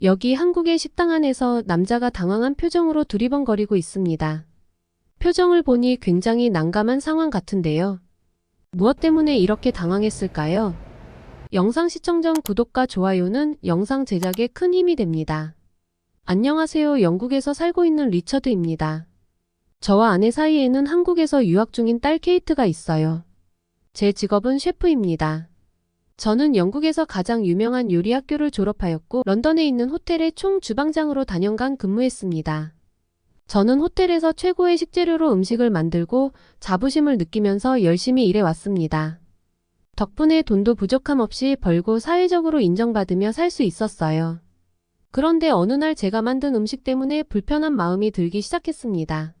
여기 한국의 식당 안에서 남자가 당황한 표정으로 두리번거리고 있습니다. 표정을 보니 굉장히 난감한 상황 같은데요. 무엇 때문에 이렇게 당황했을까요? 영상 시청 전 구독과 좋아요는 영상 제작에 큰 힘이 됩니다. 안녕하세요. 영국에서 살고 있는 리처드입니다. 저와 아내 사이에는 한국에서 유학 중인 딸 케이트가 있어요. 제 직업은 셰프입니다. 저는 영국에서 가장 유명한 요리 학교를 졸업하였고 런던에 있는 호텔의 총 주방장으로 다년간 근무했습니다. 저는 호텔에서 최고의 식재료로 음식을 만들고 자부심을 느끼면서 열심히 일해왔습니다. 덕분에 돈도 부족함 없이 벌고 사회적으로 인정받으며 살 수 있었어요. 그런데 어느 날 제가 만든 음식 때문에 불편한 마음이 들기 시작했습니다.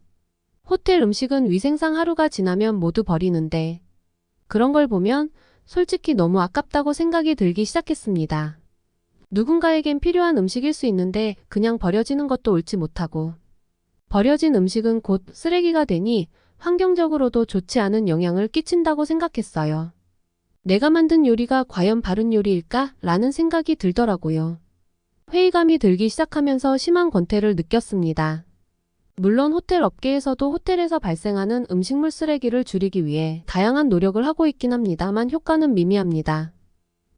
호텔 음식은 위생상 하루가 지나면 모두 버리는데 그런 걸 보면 솔직히 너무 아깝다고 생각이 들기 시작했습니다. 누군가에겐 필요한 음식일 수 있는데 그냥 버려지는 것도 옳지 못하고 버려진 음식은 곧 쓰레기가 되니 환경적으로도 좋지 않은 영향을 끼친다고 생각했어요. 내가 만든 요리가 과연 바른 요리일까? 라는 생각이 들더라고요. 회의감이 들기 시작하면서 심한 권태를 느꼈습니다. 물론 호텔 업계에서도 호텔에서 발생하는 음식물 쓰레기를 줄이기 위해 다양한 노력을 하고 있긴 합니다만 효과는 미미합니다.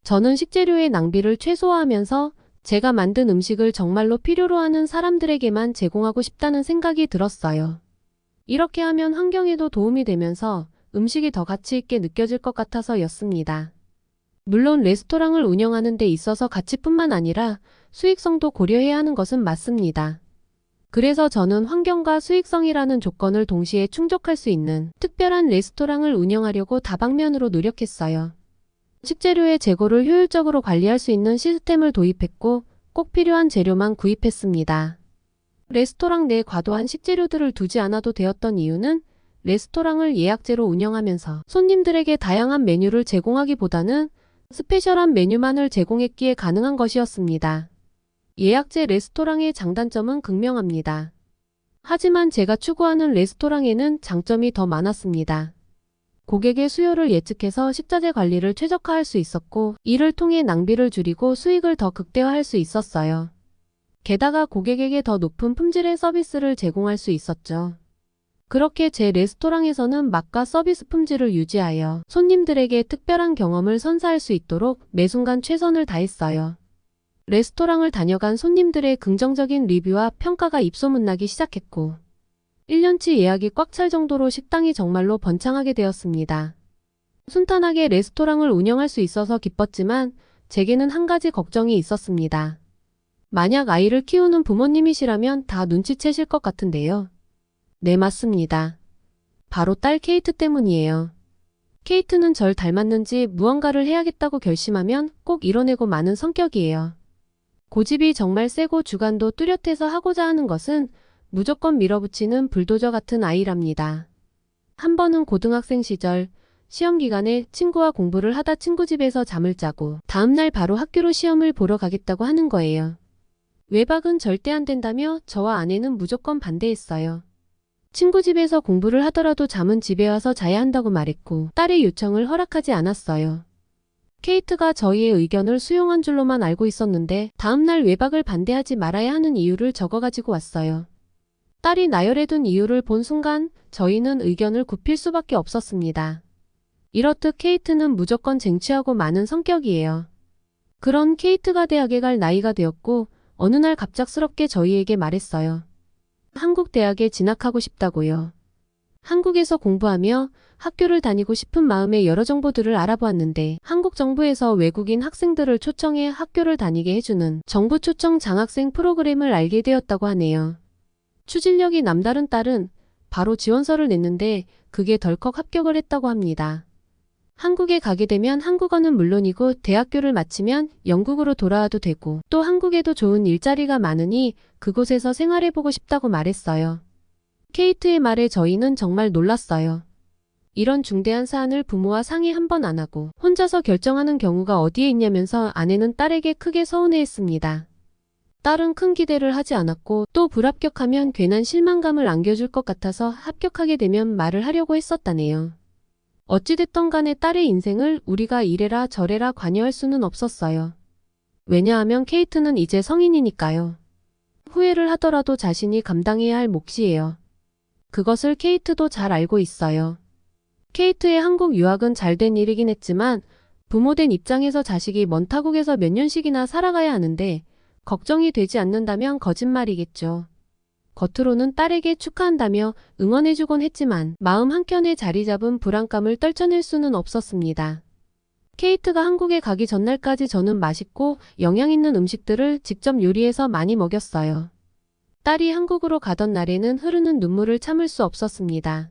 저는 식재료의 낭비를 최소화하면서 제가 만든 음식을 정말로 필요로 하는 사람들에게만 제공하고 싶다는 생각이 들었어요. 이렇게 하면 환경에도 도움이 되면서 음식이 더 가치 있게 느껴질 것 같아서였습니다. 물론 레스토랑을 운영하는 데 있어서 가치뿐만 아니라 수익성도 고려해야 하는 것은 맞습니다. 그래서 저는 환경과 수익성이라는 조건을 동시에 충족할 수 있는 특별한 레스토랑을 운영하려고 다방면으로 노력했어요. 식재료의 재고를 효율적으로 관리할 수 있는 시스템을 도입했고 꼭 필요한 재료만 구입했습니다. 레스토랑 내 과도한 식재료들을 두지 않아도 되었던 이유는 레스토랑을 예약제로 운영하면서 손님들에게 다양한 메뉴를 제공하기보다는 스페셜한 메뉴만을 제공했기에 가능한 것이었습니다. 예약제 레스토랑의 장단점은 극명합니다. 하지만 제가 추구하는 레스토랑에는 장점이 더 많았습니다. 고객의 수요를 예측해서 식자재 관리를 최적화할 수 있었고 이를 통해 낭비를 줄이고 수익을 더 극대화할 수 있었어요. 게다가 고객에게 더 높은 품질의 서비스를 제공할 수 있었죠. 그렇게 제 레스토랑에서는 맛과 서비스 품질을 유지하여 손님들에게 특별한 경험을 선사할 수 있도록 매 순간 최선을 다했어요. 레스토랑을 다녀간 손님들의 긍정적인 리뷰와 평가가 입소문나기 시작했고 1년치 예약이 꽉 찰 정도로 식당이 정말로 번창하게 되었습니다. 순탄하게 레스토랑을 운영할 수 있어서 기뻤지만 제게는 한 가지 걱정이 있었습니다. 만약 아이를 키우는 부모님이시라면 다 눈치채실 것 같은데요. 네, 맞습니다. 바로 딸 케이트 때문이에요. 케이트는 절 닮았는지 무언가를 해야겠다고 결심하면 꼭 이뤄내고 마는 성격이에요. 고집이 정말 세고 주관도 뚜렷해서 하고자 하는 것은 무조건 밀어붙이는 불도저 같은 아이랍니다. 한 번은 고등학생 시절 시험 기간에 친구와 공부를 하다 친구 집에서 잠을 자고 다음날 바로 학교로 시험을 보러 가겠다고 하는 거예요. 외박은 절대 안 된다며 저와 아내는 무조건 반대했어요. 친구 집에서 공부를 하더라도 잠은 집에 와서 자야 한다고 말했고 딸의 요청을 허락하지 않았어요. 케이트가 저희의 의견을 수용한 줄로만 알고 있었는데 다음날 외박을 반대하지 말아야 하는 이유를 적어가지고 왔어요. 딸이 나열해둔 이유를 본 순간 저희는 의견을 굽힐 수밖에 없었습니다. 이렇듯 케이트는 무조건 쟁취하고 많은 성격이에요. 그런 케이트가 대학에 갈 나이가 되었고 어느 날 갑작스럽게 저희에게 말했어요. 한국 대학에 진학하고 싶다고요. 한국에서 공부하며 학교를 다니고 싶은 마음에 여러 정보들을 알아보았는데 한국 정부에서 외국인 학생들을 초청해 학교를 다니게 해주는 정부 초청 장학생 프로그램을 알게 되었다고 하네요. 추진력이 남다른 딸은 바로 지원서를 냈는데 그게 덜컥 합격을 했다고 합니다. 한국에 가게 되면 한국어는 물론이고 대학교를 마치면 영국으로 돌아와도 되고 또 한국에도 좋은 일자리가 많으니 그곳에서 생활해보고 싶다고 말했어요. 케이트의 말에 저희는 정말 놀랐어요. 이런 중대한 사안을 부모와 상의 한 번 안 하고 혼자서 결정하는 경우가 어디에 있냐면서 아내는 딸에게 크게 서운해했습니다. 딸은 큰 기대를 하지 않았고 또 불합격하면 괜한 실망감을 안겨줄 것 같아서 합격하게 되면 말을 하려고 했었다네요. 어찌됐던 간에 딸의 인생을 우리가 이래라 저래라 관여할 수는 없었어요. 왜냐하면 케이트는 이제 성인이니까요. 후회를 하더라도 자신이 감당해야 할 몫이에요. 그것을 케이트도 잘 알고 있어요. 케이트의 한국 유학은 잘 된 일이긴 했지만 부모된 입장에서 자식이 먼 타국에서 몇 년씩이나 살아가야 하는데 걱정이 되지 않는다면 거짓말이겠죠. 겉으로는 딸에게 축하한다며 응원해주곤 했지만 마음 한켠에 자리 잡은 불안감을 떨쳐낼 수는 없었습니다. 케이트가 한국에 가기 전날까지 저는 맛있고 영양 있는 음식들을 직접 요리해서 많이 먹였어요. 딸이 한국으로 가던 날에는 흐르는 눈물을 참을 수 없었습니다.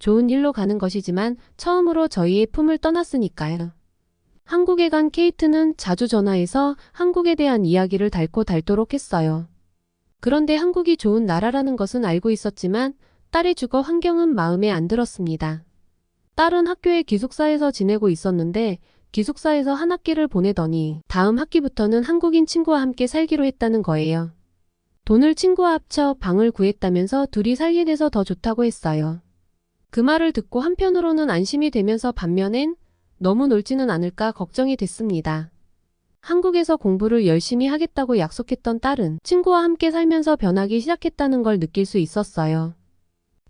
좋은 일로 가는 것이지만 처음으로 저희의 품을 떠났으니까요. 한국에 간 케이트는 자주 전화해서 한국에 대한 이야기를 닳고 닳도록 했어요. 그런데 한국이 좋은 나라라는 것은 알고 있었지만 딸의 주거 환경은 마음에 안 들었습니다. 딸은 학교의 기숙사에서 지내고 있었는데 기숙사에서 한 학기를 보내더니 다음 학기부터는 한국인 친구와 함께 살기로 했다는 거예요. 돈을 친구와 합쳐 방을 구했다면서 둘이 살게 돼서 더 좋다고 했어요. 그 말을 듣고 한편으로는 안심이 되면서 반면엔 너무 놀지는 않을까 걱정이 됐습니다. 한국에서 공부를 열심히 하겠다고 약속했던 딸은 친구와 함께 살면서 변하기 시작했다는 걸 느낄 수 있었어요.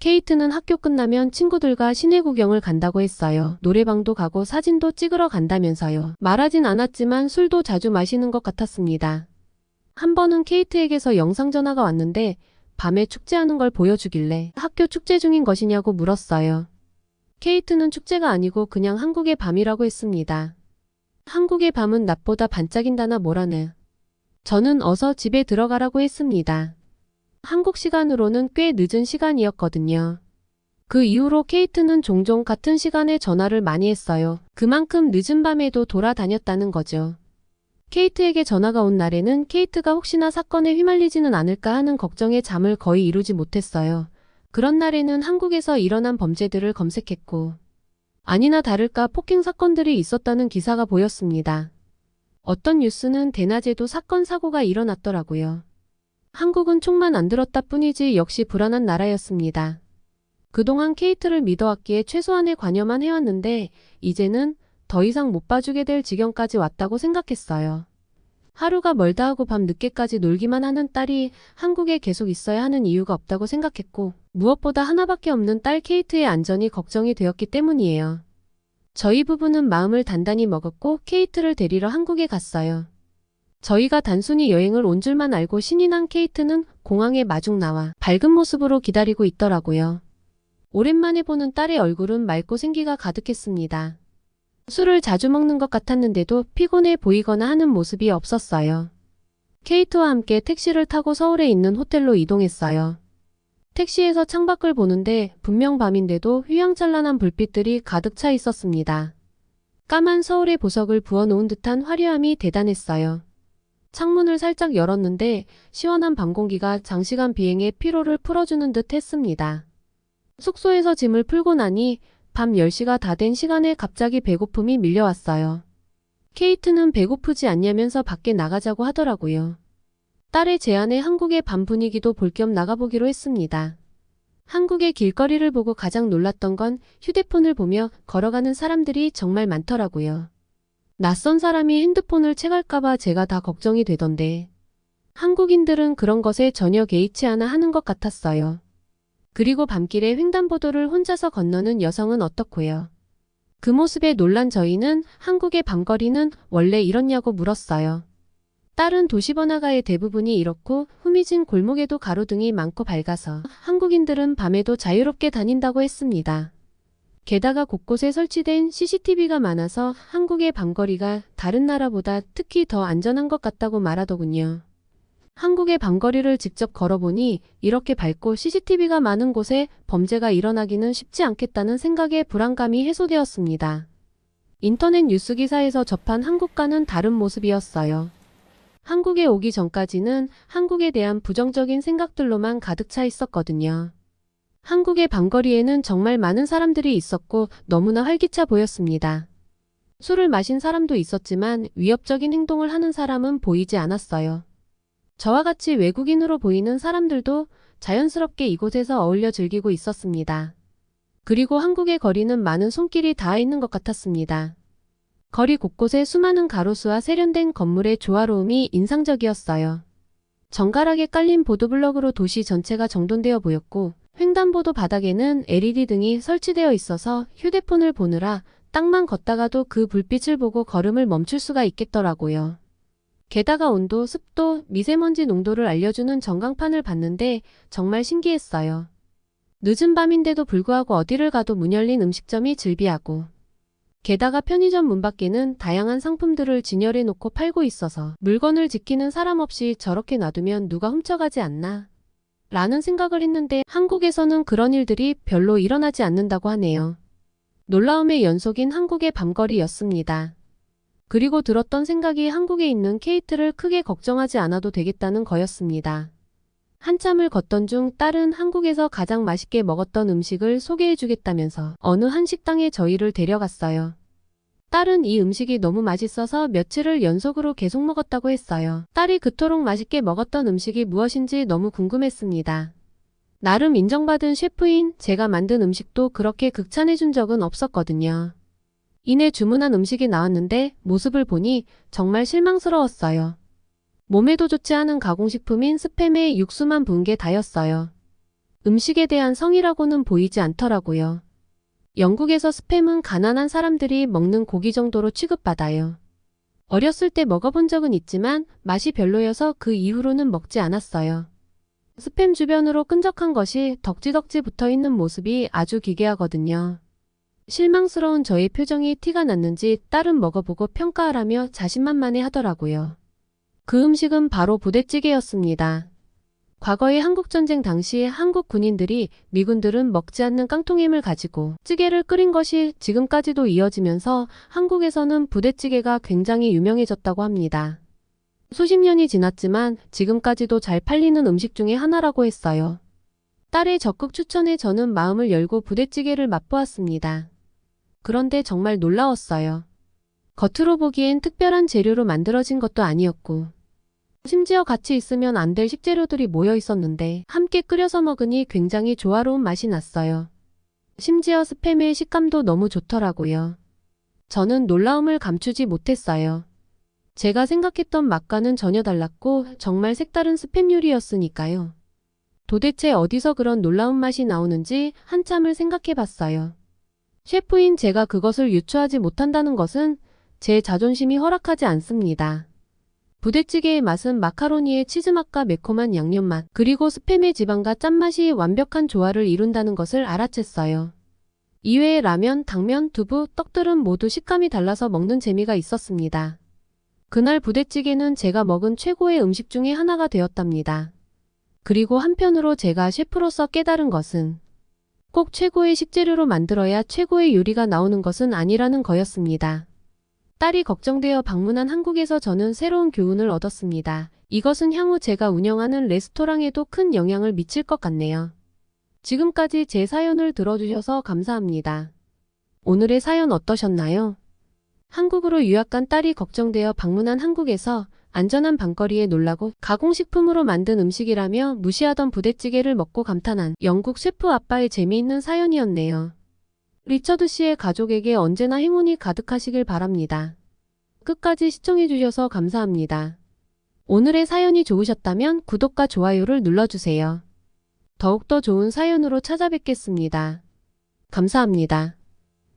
케이트는 학교 끝나면 친구들과 시내 구경을 간다고 했어요. 노래방도 가고 사진도 찍으러 간다면서요. 말하진 않았지만 술도 자주 마시는 것 같았습니다. 한 번은 케이트에게서 영상 전화가 왔는데 밤에 축제하는 걸 보여주길래 학교 축제 중인 것이냐고 물었어요. 케이트는 축제가 아니고 그냥 한국의 밤이라고 했습니다. 한국의 밤은 낮보다 반짝인다나 뭐라네. 저는 어서 집에 들어가라고 했습니다. 한국 시간으로는 꽤 늦은 시간이었거든요. 그 이후로 케이트는 종종 같은 시간에 전화를 많이 했어요. 그만큼 늦은 밤에도 돌아다녔다는 거죠. 케이트에게 전화가 온 날에는 케이트가 혹시나 사건에 휘말리지는 않을까 하는 걱정에 잠을 거의 이루지 못했어요. 그런 날에는 한국에서 일어난 범죄들을 검색했고, 아니나 다를까 폭행 사건들이 있었다는 기사가 보였습니다. 어떤 뉴스는 대낮에도 사건 사고가 일어났더라고요. 한국은 총만 안 들었다 뿐이지 역시 불안한 나라였습니다. 그동안 케이트를 믿어왔기에 최소한의 관여만 해왔는데 이제는 더 이상 못 봐주게 될 지경까지 왔다고 생각했어요. 하루가 멀다 하고 밤 늦게까지 놀기만 하는 딸이 한국에 계속 있어야 하는 이유가 없다고 생각했고 무엇보다 하나밖에 없는 딸 케이트의 안전이 걱정이 되었기 때문이에요. 저희 부부는 마음을 단단히 먹었고 케이트를 데리러 한국에 갔어요. 저희가 단순히 여행을 온 줄만 알고 신이 난 케이트는 공항에 마중 나와 밝은 모습으로 기다리고 있더라고요. 오랜만에 보는 딸의 얼굴은 맑고 생기가 가득했습니다. 술을 자주 먹는 것 같았는데도 피곤해 보이거나 하는 모습이 없었어요. 케이트와 함께 택시를 타고 서울에 있는 호텔로 이동했어요. 택시에서 창밖을 보는데 분명 밤인데도 휘황찬란한 불빛들이 가득 차 있었습니다. 까만 서울의 보석을 부어놓은 듯한 화려함이 대단했어요. 창문을 살짝 열었는데 시원한 밤 공기가 장시간 비행의 피로를 풀어주는 듯 했습니다. 숙소에서 짐을 풀고 나니 밤 10시가 다 된 시간에 갑자기 배고픔이 밀려왔어요. 케이트는 배고프지 않냐면서 밖에 나가자고 하더라고요. 딸의 제안에 한국의 밤 분위기도 볼 겸 나가보기로 했습니다. 한국의 길거리를 보고 가장 놀랐던 건 휴대폰을 보며 걸어가는 사람들이 정말 많더라고요. 낯선 사람이 핸드폰을 채갈까봐 제가 다 걱정이 되던데. 한국인들은 그런 것에 전혀 개의치 않아 하는 것 같았어요. 그리고 밤길에 횡단보도를 혼자서 건너는 여성은 어떻고요? 그 모습에 놀란 저희는 한국의 밤거리는 원래 이렇냐고 물었어요. 딸은 도시 번화가의 대부분이 이렇고 후미진 골목에도 가로등이 많고 밝아서 한국인들은 밤에도 자유롭게 다닌다고 했습니다. 게다가 곳곳에 설치된 CCTV가 많아서 한국의 밤거리가 다른 나라보다 특히 더 안전한 것 같다고 말하더군요. 한국의 밤거리를 직접 걸어보니 이렇게 밝고 CCTV가 많은 곳에 범죄가 일어나기는 쉽지 않겠다는 생각에 불안감이 해소되었습니다. 인터넷 뉴스 기사에서 접한 한국과는 다른 모습이었어요. 한국에 오기 전까지는 한국에 대한 부정적인 생각들로만 가득 차 있었거든요. 한국의 밤거리에는 정말 많은 사람들이 있었고 너무나 활기차 보였습니다. 술을 마신 사람도 있었지만 위협적인 행동을 하는 사람은 보이지 않았어요. 저와 같이 외국인으로 보이는 사람들도 자연스럽게 이곳에서 어울려 즐기고 있었습니다. 그리고 한국의 거리는 많은 손길이 닿아 있는 것 같았습니다. 거리 곳곳에 수많은 가로수와 세련된 건물의 조화로움이 인상적이었어요. 정갈하게 깔린 보도블럭으로 도시 전체가 정돈되어 보였고 횡단보도 바닥에는 LED 등이 설치되어 있어서 휴대폰을 보느라 땅만 걷다가도 그 불빛을 보고 걸음을 멈출 수가 있겠더라고요. 게다가 온도, 습도, 미세먼지 농도를 알려주는 전광판을 봤는데 정말 신기했어요. 늦은 밤인데도 불구하고 어디를 가도 문 열린 음식점이 즐비하고 게다가 편의점 문 밖에는 다양한 상품들을 진열해 놓고 팔고 있어서 물건을 지키는 사람 없이 저렇게 놔두면 누가 훔쳐가지 않나 라는 생각을 했는데 한국에서는 그런 일들이 별로 일어나지 않는다고 하네요. 놀라움의 연속인 한국의 밤거리였습니다. 그리고 들었던 생각이 한국에 있는 케이트를 크게 걱정하지 않아도 되겠다는 거였습니다. 한참을 걷던 중 딸은 한국에서 가장 맛있게 먹었던 음식을 소개해 주겠다면서 어느 한 식당에 저희를 데려갔어요. 딸은 이 음식이 너무 맛있어서 며칠을 연속으로 계속 먹었다고 했어요. 딸이 그토록 맛있게 먹었던 음식이 무엇인지 너무 궁금했습니다. 나름 인정받은 셰프인 제가 만든 음식도 그렇게 극찬해 준 적은 없었거든요. 이내 주문한 음식이 나왔는데 모습을 보니 정말 실망스러웠어요. 몸에도 좋지 않은 가공식품인 스팸에 육수만 부은 게 다였어요. 음식에 대한 성이라고는 보이지 않더라고요. 영국에서 스팸은 가난한 사람들이 먹는 고기 정도로 취급받아요. 어렸을 때 먹어본 적은 있지만 맛이 별로여서 그 이후로는 먹지 않았어요. 스팸 주변으로 끈적한 것이 덕지덕지 붙어 있는 모습이 아주 기괴하거든요. 실망스러운 저의 표정이 티가 났는지 딸은 먹어보고 평가하라며 자신만만해 하더라고요. 그 음식은 바로 부대찌개였습니다. 과거의 한국전쟁 당시 한국 군인들이 미군들은 먹지 않는 깡통힘을 가지고 찌개를 끓인 것이 지금까지도 이어지면서 한국에서는 부대찌개가 굉장히 유명해졌다고 합니다. 수십 년이 지났지만 지금까지도 잘 팔리는 음식 중에 하나라고 했어요. 딸의 적극 추천에 저는 마음을 열고 부대찌개를 맛보았습니다. 그런데 정말 놀라웠어요. 겉으로 보기엔 특별한 재료로 만들어진 것도 아니었고, 심지어 같이 있으면 안 될 식재료들이 모여 있었는데, 함께 끓여서 먹으니 굉장히 조화로운 맛이 났어요. 심지어 스팸의 식감도 너무 좋더라고요. 저는 놀라움을 감추지 못했어요. 제가 생각했던 맛과는 전혀 달랐고, 정말 색다른 스팸 요리였으니까요. 도대체 어디서 그런 놀라운 맛이 나오는지 한참을 생각해 봤어요. 셰프인 제가 그것을 유추하지 못한다는 것은 제 자존심이 허락하지 않습니다. 부대찌개의 맛은 마카로니의 치즈맛과 매콤한 양념맛, 그리고 스팸의 지방과 짠맛이 완벽한 조화를 이룬다는 것을 알아챘어요. 이외에 라면, 당면, 두부, 떡들은 모두 식감이 달라서 먹는 재미가 있었습니다. 그날 부대찌개는 제가 먹은 최고의 음식 중에 하나가 되었답니다. 그리고 한편으로 제가 셰프로서 깨달은 것은 꼭 최고의 식재료로 만들어야 최고의 요리가 나오는 것은 아니라는 거였습니다. 딸이 걱정되어 방문한 한국에서 저는 새로운 교훈을 얻었습니다. 이것은 향후 제가 운영하는 레스토랑에도 큰 영향을 미칠 것 같네요. 지금까지 제 사연을 들어주셔서 감사합니다. 오늘의 사연 어떠셨나요? 한국으로 유학 간 딸이 걱정되어 방문한 한국에서 안전한 방거리에 놀라고 가공식품으로 만든 음식이라며 무시하던 부대찌개를 먹고 감탄한 영국 셰프 아빠의 재미있는 사연이었네요. 리처드 씨의 가족에게 언제나 행운이 가득하시길 바랍니다. 끝까지 시청해주셔서 감사합니다. 오늘의 사연이 좋으셨다면 구독과 좋아요를 눌러주세요. 더욱더 좋은 사연으로 찾아뵙겠습니다. 감사합니다.